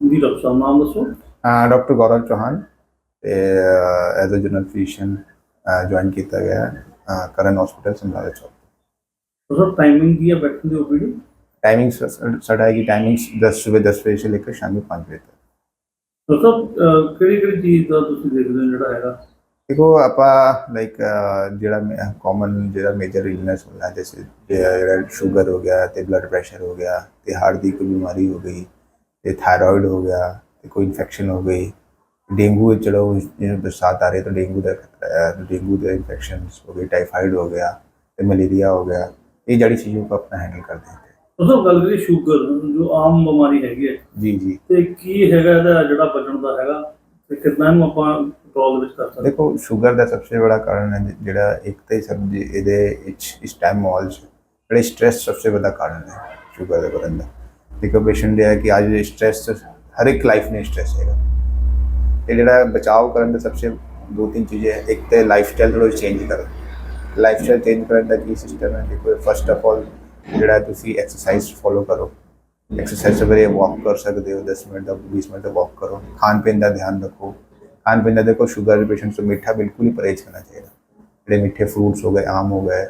ਜੀ ਡਾਕਟਰ ਸਾਹਿਬ ਨਾਮ ਦੱਸੋ। ਡਾਕਟਰ ਗੌਰਵ ਚੌਹਾਨ ਤੇ as a general physician join ਕੀਤਾ ਗਿਆ ਹੈ ਕਰਨ ਹਸਪੀਟਲ ਸਮਰਾਲਾ ਚੌਕ। ਸਰ ਟਾਈਮਿੰਗ ਕੀ ਹੈ ਬੈਠਣ ਦੀ ਓਪੀਡੀ ਟਾਈਮਿੰਗ ਸਾਡਾ ਹੈਗੀ ਟਾਈਮਿੰਗਸ 10 ਸਵੇਰ 10 ਵਜੇ ਤੋਂ ਲੈ ਕੇ ਸ਼ਾਮੀ 5 ਵਜੇ ਤੱਕ। ਸਰ ਕਿਹੜੀ ਕਿਹੜੀ ਚੀਜ਼ ਦਾ ਤੁਸੀਂ ਦੇਖਦੇ ਹੋ ਜਿਹੜਾ ਹੈਗਾ? ਦੇਖੋ ਆਪਾਂ ਲਾਈਕ ਜਿਹੜਾ ਕਾਮਨ ਜਿਹੜਾ ਮੇਜਰ ਇਲਨੈਸ ਹੁੰਦਾ ਜੈਸੇ ਜਿਹੜਾ ਸ਼ੂਗਰ ਹੋ ਗਿਆ ਤੇ ਬਲੱਡ ਪ੍ਰੈਸ਼ਰ ਹੋ ਗਿਆ ਤੇ ਹਾਰਟ ਦੀ ਕੋਈ ਬਿਮਾਰੀ ਹੋ ਗਈ ਤੇ ਥਾਇਰਾਇਡ ਹੋ ਗਿਆ ਤੇ ਕੋਈ ਇਨਫੈਕਸ਼ਨ ਹੋ ਗਈ ਡੇਂਗੂ ਚਲੋ ਜਿਵੇਂ ਬਰਸਾਤ ਆ ਰਹੀ ਤਾਂ ਡੇਂਗੂ ਦਾ ਖਤਰਾ ਹੈ ਡੇਂਗੂ ਦੇ ਇਨਫੈਕਸ਼ਨਸ ਹੋ ਗਏ ਟਾਈਫਾਈਡ ਹੋ ਗਿਆ ਤੇ ਮਲੇਰੀਆ ਹੋ ਗਿਆ ਇਹ ਜਿਹੜੀ ਚੀਜ਼ਾਂ ਨੂੰ ਆਪਣਾ ਹੈਂਡਲ ਕਰਦੇ ਹਾਂ ਉਦੋਂ ਗੱਲ ਕਰੀ ਸ਼ੂਗਰ ਜੋ ਆਮ ਬਿਮਾਰੀ ਹੈਗੀ ਹੈ। ਜੀ ਜੀ। ਤੇ ਕੀ ਹੈਗਾ ਇਹਦਾ ਜਿਹੜਾ ਬਚਣ ਦਾ ਹੈਗਾ ਤੇ ਕਿੰਨਾ ਨੂੰ ਆਪਾਂ ਕੰਟਰੋਲ ਵਿੱਚ ਕਰ ਸਕਦੇ ਦੇਖੋ ਸ਼ੂਗਰ ਦਾ ਸਭ ਤੋਂ ਬੜਾ ਕਾਰਨ ਹੈ ਜਿਹੜਾ ਇੱਕ ਤਾਂ ਹੀ ਸਮਝ ਇਹਦੇ ਇਸ ਟਾਈਮ ਮਾਲ ਜਿਹੜੇ ਸਟ्रेस ਸਭ ਤੋਂ ਵੱਡਾ ਕਾਰਨ ਹੈ ਸ਼ੂਗਰ ਦੇ ਬਰਨ ਦਾ। ਦੇਖੋ ਪੇਸ਼ੈਂਟ ਦੇ ਹੈ ਕਿ ਅੱਜ ਸਟ੍ਰੈਸ ਹਰ ਇੱਕ ਲਾਈਫ ਨੇ ਸਟ੍ਰੈਸ ਹੈਗਾ ਤੇ ਜਿਹੜਾ ਬਚਾਅ ਕਰਨ ਦਾ ਸਭ ਤੋਂ ਦੋ ਤਿੰਨ ਚੀਜ਼ਾਂ ਹੈ ਇੱਕ ਤੇ ਲਾਈਫ ਸਟਾਈਲ ਥੋੜਾ ਚੇਂਜ ਕਰੋ ਲਾਈਫ ਸਟਾਈਲ ਚੇਂਜ ਕਰਨ ਦਾ ਕੀ ਸਿਸਟਮ ਹੈ ਦੇਖੋ ਫਸਟ ਆਫ ਆਲ ਜਿਹੜਾ ਤੁਸੀਂ ਐਕਸਰਸਾਈਜ਼ ਫੋਲੋ ਕਰੋ। ਐਕਸਰਸਾਈਜ਼ ਸਵੇਰੇ ਵਾਕ ਕਰ ਸਕਦੇ ਹੋ 10 ਮਿੰਟ ਦਾ 20 ਮਿੰਟ ਦਾ ਵਾਕ ਕਰੋ। ਖਾਣ ਪੀਣ ਦਾ ਧਿਆਨ ਰੱਖੋ। ਖਾਣ ਪੀਣ ਦਾ ਦੇਖੋ ਸ਼ੂਗਰ ਪੇਸ਼ੈਂਟਸ ਤੋਂ ਮਿੱਠਾ ਬਿਲਕੁਲ ਹੀ ਪਰਹੇਜ਼ ਕਰਨਾ ਚਾਹੀਦਾ। ਜਿਹੜੇ ਮਿੱਠੇ ਫਰੂਟਸ ਹੋ ਗਏ, ਆਮ ਹੋ ਗਏ,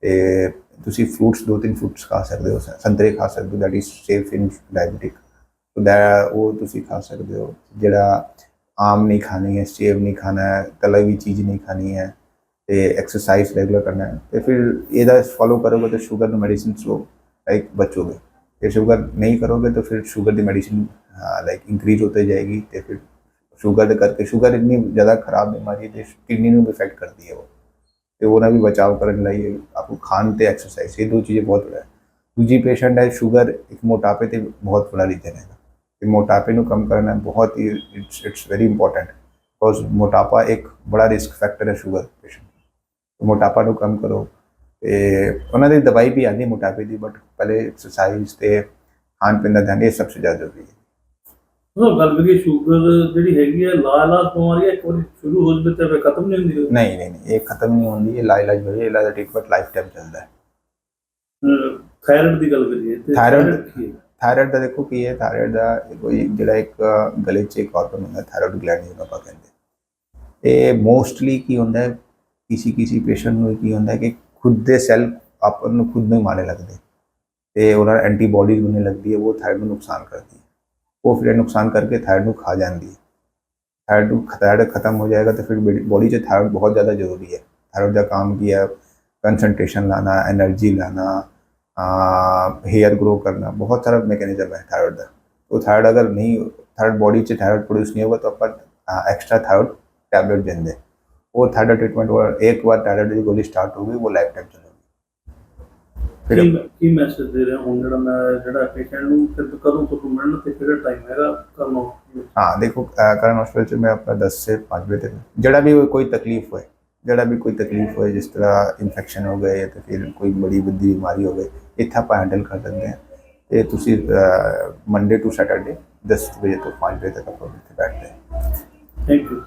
ਤੇ ਤੁਸੀਂ ਫਰੂਟਸ ਦੋ ਤਿੰਨ ਫਰੂਟਸ ਖਾ ਸਕਦੇ ਹੋ ਸੰਤਰੇ ਖਾ ਸਕਦੇ ਹੋ that is safe in diabetic so ਦਾ ਉਹ ਤੁਸੀਂ ਖਾ ਸਕਦੇ ਹੋ, ਜਿਹੜਾ ਆਮ ਨਹੀਂ ਖਾਣੀ ਹੈ, ਸੇਬ ਨਹੀਂ ਖਾਣਾ ਹੈ, ਤਲੀ ਹੋਈ ਚੀਜ਼ ਨਹੀਂ ਖਾਣੀ ਹੈ, ਤੇ ਐਕਸਰਸਾਈਜ਼ ਰੈਗੂਲਰ ਕਰਨਾ ਹੈ, ਤੇ ਫਿਰ ਇਹਦਾ ਫੋਲੋ ਕਰੋਗੇ ਤਾਂ ਸ਼ੂਗਰ ਦੀ ਮੈਡੀਸਿਨ ਤੋਂ ਲਾਈਕ ਬਚੋਗੇ। ਜੇ ਸ਼ੂਗਰ ਨਹੀਂ ਕਰੋਗੇ ਤਾਂ ਫਿਰ ਸ਼ੂਗਰ ਦੀ ਮੈਡੀਸਿਨ ਲਾਈਕ ਇਨਕਰੀਜ਼ ਹੋਤੇ ਜਾਏਗੀ ਤੇ ਫਿਰ ਸ਼ੂਗਰ ਦੇ ਕਰਕੇ ਸ਼ੂਗਰ ਇੰਨੀ ਜ਼ਿਆਦਾ ਖਰਾਬ ਬਿਮਾਰੀ ਹੈ ਤੇ ਕਿਡਨੀ ਨੂੰ ਵੀ ਇਫੈਕਟ ਕਰਦੀ ਹੈ ਉਹ। ਤੇ ਉਹਨਾਂ ਵੀ ਬਚਾਅ ਕਰਨ ਲਈ ਆਪਕੋ ਖਾਣ ਤੇ ਐਕਸਰਸਾਈਜ਼ ਇਹ ਦੋ ਚੀਜ਼ें ਬਹੁਤ ਬੜਾ ਹੈ ਦੂਜੀ ਪੇਸ਼ੈਂਟ ਹੈ ਸ਼ੂਗਰ ਇੱਕ ਮੋਟਾਪੇ ਤੇ ਬਹੁਤ ਬੜਾ ਰੀਜ਼ਨ ਹੈ ਤੇ ਮੋਟਾਪੇ ਨੂੰ ਕਮ ਕਰਨਾ ਬਹੁਤ ਹੀ it's it's very important because ਮੋਟਾਪਾ ਇੱਕ ਬੜਾ ਰਿਸਕ ਫੈਕਟਰ ਹੈ ਸ਼ੂਗਰ ਪੇਸ਼ੈਂਟ ਮੋਟਾਪਾ ਨੂੰ ਕਮ ਕਰੋ ਤੇ ਉਹਨਾਂ ਦੀ ਦਵਾਈ ਵੀ ਆਉਂਦੀ ਮੋਟਾਪੇ ਦੀ ਬਟ ਪਹਿਲੇ ਐਕਸਰਸਾਈਜ਼ ਤੇ ਖਾਣ ਪੀਣ ਦਾ ਧਿਆਨ ਇਹ ਸਭ ਤੋਂ ਜ਼ਿਆਦਾ ਜ਼ਰੂਰੀ ਹੈ ਸਰ ਗੱਲ ਕਰੀਏ ਸ਼ੂਗਰ ਜਿਹੜੀ ਹੈਗੀ ਹੈ ਲਾਲਾਜ ਬਿਮਾਰੀ ਹੈ ਇੱਕ ਵਾਰੀ ਸ਼ੁਰੂ ਹੋ ਜਾਵੇ ਤੇ ਖਤਮ ਨਹੀਂ ਹੁੰਦੀ। ਨਹੀਂ ਨਹੀਂ ਨਹੀਂ ਇਹ ਖਤਮ ਨਹੀਂ ਹੁੰਦੀ ਇਹ ਇਲਾਜ ਹੋਈ ਹੈ ਇਲਾਜ ਟ੍ਰੀਟਮੈਂਟ ਲਾਈਫ ਟਾਈਮ ਚੱਲਦਾ ਹੈ। ਥਾਇਰਾਇਡ ਦੀ ਗੱਲ ਕਰੀਏ ਤੇ ਹੈ? ਥਾਇਰਾਇਡ ਦਾ ਦੇਖੋ ਕੀ ਹੈ ਥਾਇਰਾਇਡ ਦਾ ਕੋਈ ਜਿਹੜਾ ਇੱਕ ਗਲੇ 'ਚ ਇੱਕ ਹਾਰਮੋਨ ਹੁੰਦਾ ਥਾਇਰਾਇਡ ਗਲੈਂਡ ਜਿਹਨੂੰ ਆਪਾਂ ਕਹਿੰਦੇ ਇਹ ਮੋਸਟਲੀ ਕੀ ਹੁੰਦਾ ਹੈ ਕਿਸੇ ਕਿਸੇ ਪੇਸ਼ੈਂਟ ਨੂੰ ਕੀ ਹੁੰਦਾ ਕਿ ਖੁਦ ਦੇ ਸੈੱਲ ਆਪਾਂ ਨੂੰ ਖੁਦ ਨੂੰ ਹੀ ਮਾਰਨੇ ਲੱਗਦੇ। ਤੇ ਉਹਨਾਂ ਐਂਟੀਬਾਡੀਜ਼ ਬਣਨੇ ਲੱਗਦੀ ਹੈ ਉਹ ਥਾਇਰਾਇਡ ਨੂੰ ਨੁਕਸਾਨ ਕਰਦੀ ਹੈ। वो फिर नुकसान करके थायराइड को खा जाती है थायराइड थायराइड ख़त्म हो जाएगा तो फिर बॉडी से थायराइड बहुत ज़्यादा ज़रूरी है। थायराइड का काम किया कंसनट्रेशन लाना एनर्जी लाना हेयर ग्रो करना, बहुत सारा मैकेनिज्म है थायराइड का। तो थायराइड अगर नहीं थायराइड बॉडी से थायराइड प्रोड्यूस नहीं होगा तो अपन एक्स्ट्रा थायराइड टैबलेट दें वो थायराइड ट्रीटमेंट और एक बार थायराइड की गोली स्टार्ट हो गई, वो लाइफ टाइम चलेगा। ਕੀ ਕੀ ਮੈਸੇਜ ਦੇ ਰਿਹਾ ਹੁਣ ਜਿਹੜਾ ਮੈਂ ਜਿਹੜਾ ਪੇਸ਼ੈਂਟ ਨੂੰ ਫਿਰ ਕਦੋਂ ਤੋਂ ਮਿਲਣ ਤੇ ਕਿਹੜਾ ਟਾਈਮ ਹੈਗਾ? ਕਰਨਾ ਹਾਂ ਦੇਖੋ ਕਰਨ ਹਸਪੀਟਲ ਚ ਮੈਂ ਆਪਣਾ 10 ਸੇ 5 ਵਜੇ ਤੱਕ ਜਿਹੜਾ ਵੀ ਕੋਈ ਤਕਲੀਫ ਹੋਏ ਜਿਹੜਾ ਵੀ ਕੋਈ ਤਕਲੀਫ ਹੋਏ ਜਿਸ ਤਰ੍ਹਾਂ ਇਨਫੈਕਸ਼ਨ ਹੋ ਗਏ ਤੇ ਫਿਰ ਕੋਈ ਬੜੀ ਵੱਡੀ ਬਿਮਾਰੀ ਹੋ ਗਈ ਇੱਥੇ ਆਪਾਂ ਹੈਂਡਲ ਕਰ ਦਿੰਦੇ ਹਾਂ। ਤੇ ਤੁਸੀਂ ਮੰਡੇ ਟੂ ਸੈਟਰਡੇ 10 ਵਜੇ ਤੋਂ 5 ਵਜੇ ਤੱਕ ਆਪਾਂ ਇੱਥੇ ਬੈਠਦੇ ਹਾਂ। Thank you